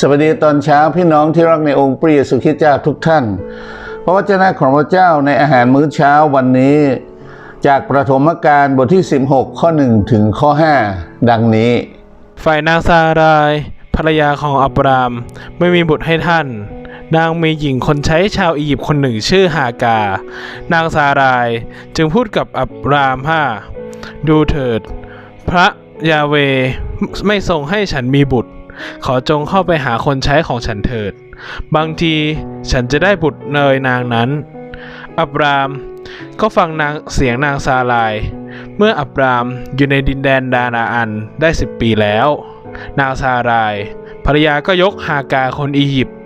สวัสดีตอนเช้าพี่น้องที่รักในองค์พระเยซูคริสต์เจ้าทุกท่าน พระวจนะของพระเจ้าในอาหารมื้อเช้าวันนี้ จากประถมกาลบทที่ 16 ข้อ 1 ถึงข้อ 5 ดังนี้ ฝ่ายนางซารายภรรยาของอับรามไม่มีบุตรให้ท่าน นางมีหญิงคนใช้ชาวอียิปต์คนหนึ่งชื่อฮากา นางซารายจึงพูดกับอับรามว่าดูเถิด พระยาเว ไม่ทรงให้ฉันมีบุตร ขอจงเข้าไปหาคนใช้ของฉันเถิด บางทีฉันจะได้บุตรเนยนางนั้น อับรามก็ฟังนางเสียงนางซาราย เมื่ออับรามอยู่ในดินแดนดานาอันได้สิบปีแล้ว นางซาราย ภรรยาก็ยกฮากาคนอียิปต์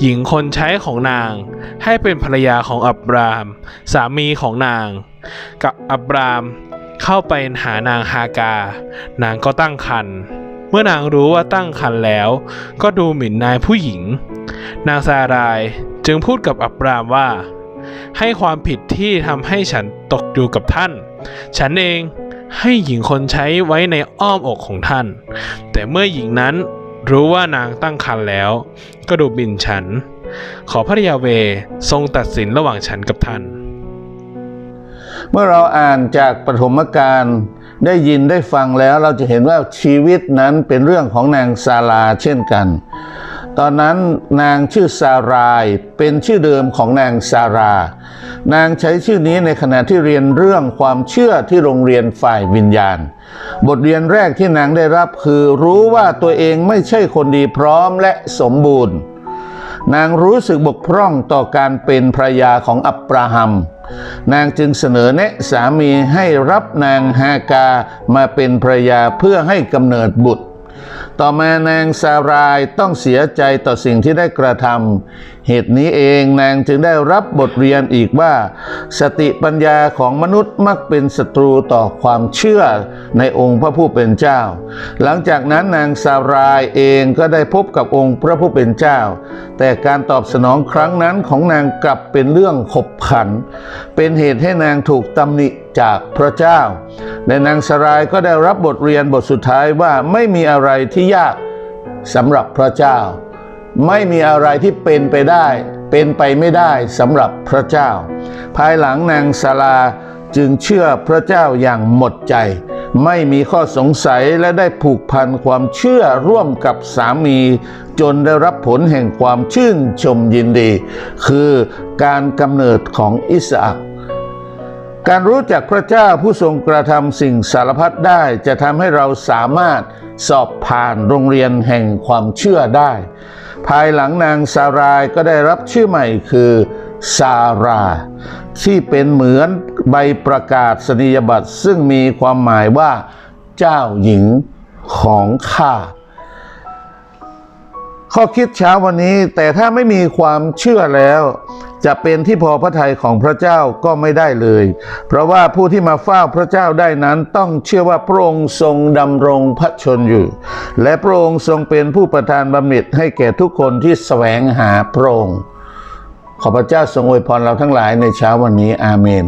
หญิงคนใช้ของนาง ให้เป็นภรรยาของอับราม สามีของนาง กับอับราม เข้าไปหานางฮากา นางก็ตั้งครรภ์เมื่อนางรู้ว่าตั้งครรภ์แล้ว ก็ดูหมิ่นนายผู้หญิง นางซารายจึงพูดกับอับรามว่า ให้ความผิดที่ทำให้ฉันตกอยู่กับท่าน ฉันเองให้หญิงคนใช้ไว้ในอ้อมอกของท่าน แต่เมื่อหญิงนั้นรู้ว่านางตั้งครรภ์แล้ว ก็ดูหมิ่นฉัน ขอพระยาเวทรงตัดสินระหว่างฉันกับท่าน เมื่อเราอ่านจากปฐมกาลได้ยินได้ฟังแล้วเราจะเห็นว่าชีวิตนั้นเป็นเรื่องของนางซาลาเช่นกัน ตอนนั้นนางชื่อซารายเป็นชื่อเดิมของนางซารา นางใช้ชื่อนี้ในขณะที่เรียนเรื่องความเชื่อที่โรงเรียนฝ่ายวิญญาณ บทเรียนแรกที่นางได้รับคือรู้ว่าตัวเองไม่ใช่คนดีพร้อมและสมบูรณ์ นางรู้สึกบกพร่องต่อการเป็นภรยาของอับราฮัม นางจึงเสนอแนะสามีให้รับนางฮากามาเป็นภรยาเพื่อให้กำเนิดบุตร ต่อมานางซารายต้องเสียใจต่อสิ่งที่ได้กระทำเหตุนี้เองนางจึงได้รับบทเรียนอีกว่า สติปัญญาของมนุษย์มักเป็นศัตรูต่อความเชื่อในองค์พระผู้เป็นเจ้า หลังจากนั้นนางซารายเองก็ได้พบกับองค์พระผู้เป็นเจ้า แต่การตอบสนองครั้งนั้นของนางกลับเป็นเรื่องขบขัน เป็นเหตุให้นางถูกตำหนิจากพระเจ้า และนางสรายก็ได้รับบทเรียนบทสุดท้ายว่าไม่มีอะไรที่ยากสำหรับพระเจ้า ไม่มีอะไรที่เป็นไปได้ เป็นไปไม่ได้สำหรับพระเจ้า ภายหลังนางสาราจึงเชื่อพระเจ้าอย่างหมดใจ ไม่มีข้อสงสัยและได้ผูกพันความเชื่อร่วมกับสามี จนได้รับผลแห่งความชื่นชมยินดี คือการกำเนิดของอิสอักการรู้จักพระเจ้าผู้ทรงกระทำสิ่งสารพัดได้จะทำให้เราสามารถสอบผ่านโรงเรียนแห่งความเชื่อได้ ภายหลังนางซารายก็ได้รับชื่อใหม่คือซารา ที่เป็นเหมือน ใบประกาศนียบัตรซึ่งมีความหมายว่า เจ้าหญิงของข้าข้อคิดเช้าวันนี้แต่ถ้าไม่มีความเชื่อแล้ว จะเป็นที่พอพระทัยของพระเจ้าก็ไม่ได้เลย เพราะว่าผู้ที่มาเฝ้าพระเจ้าได้นั้นต้องเชื่อว่าพระองค์ทรงดำรงพระชนอยู่ และพระองค์ทรงเป็นผู้ประทานบำเหน็จให้แก่ทุกคนที่แสวงหาพระองค์ขอพระเจ้าทรงอวยพรเราทั้งหลายในเช้าวันนี้อาเมน